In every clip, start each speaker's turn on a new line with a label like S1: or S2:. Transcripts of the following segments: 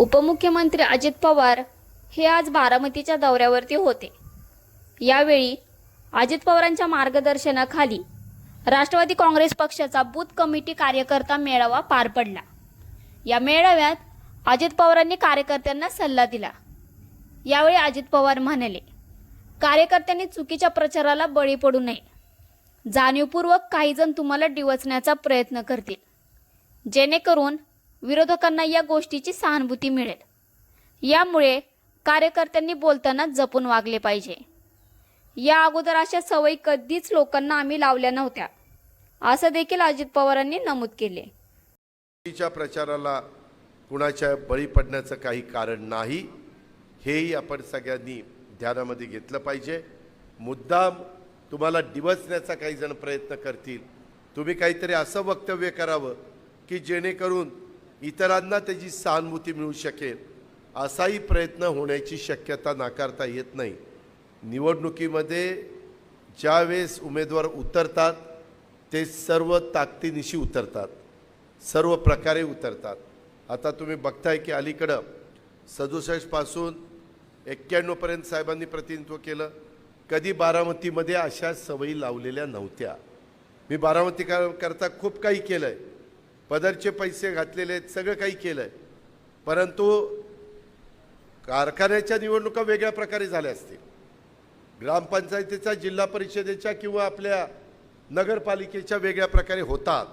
S1: उपमुख्यमंत्री अजित पवार हे आज बारामतीच्या दौऱ्यावरती होते. यावेळी अजित पवारांच्या मार्गदर्शनाखाली राष्ट्रवादी काँग्रेस पक्षाचा बूथ कमिटी कार्यकर्ता मेळावा पार पडला. या मेळाव्यात अजित पवारांनी कार्यकर्त्यांना सल्ला दिला. यावेळी अजित पवार म्हणाले कार्यकर्त्यांनी चुकीच्या प्रचाराला बळी पडू नये. जाणीवपूर्वक काहीजण तुम्हाला डिवचण्याचा प्रयत्न करतील. जेणेकरून विरोधकांना या गोष्टीची सहानुभूती मिळेल. यामुळे कार्यकर्त्यांनी बोलताना जपून वागले पाहिजे. या अगोदर अशा सवयी कधीच लोकांना आम्ही लावल्या नव्हत्या असं देखील अजित पवारांनी नमूद केले.
S2: प्रचाराला कुणाच्या बळी पडण्याचं काही कारण नाही हेही आपण सगळ्यांनी ध्यानामध्ये घेतलं पाहिजे. मुद्दाम तुम्हाला डिवचण्याचा काही जण प्रयत्न करतील. तुम्ही काहीतरी असं वक्तव्य करावं की जेणेकरून इतरांना त्याची सहानुभूती मिळू शकेल असाही प्रयत्न होण्याची शक्यता नाकारता येत नाही. निवडणुकीमध्ये ज्यावेळेस उमेदवार उतरतात ते सर्व ताकदीनिशी उतरतात सर्व प्रकारे उतरतात. आता तुम्ही बघताय की अलीकडं सदुसष्टपासून एक्क्याण्णवपर्यंत साहेबांनी प्रतिनिधित्व केलं. कधी बारामतीमध्ये अशा सवयी लावलेल्या नव्हत्या. मी बारामती करता खूप काही केलं आहे पदरचे पैसे घातलेले आहेत सगळं काही केलं आहे परंतु कारखान्याच्या निवडणुका वेगळ्या प्रकारे झाल्या असतील. ग्रामपंचायतीचा जिल्हा परिषदेच्या किंवा आपल्या नगरपालिकेच्या वेगळ्या प्रकारे होतात.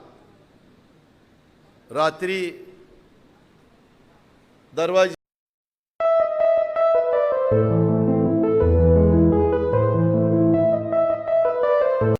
S2: रात्री दरवाजे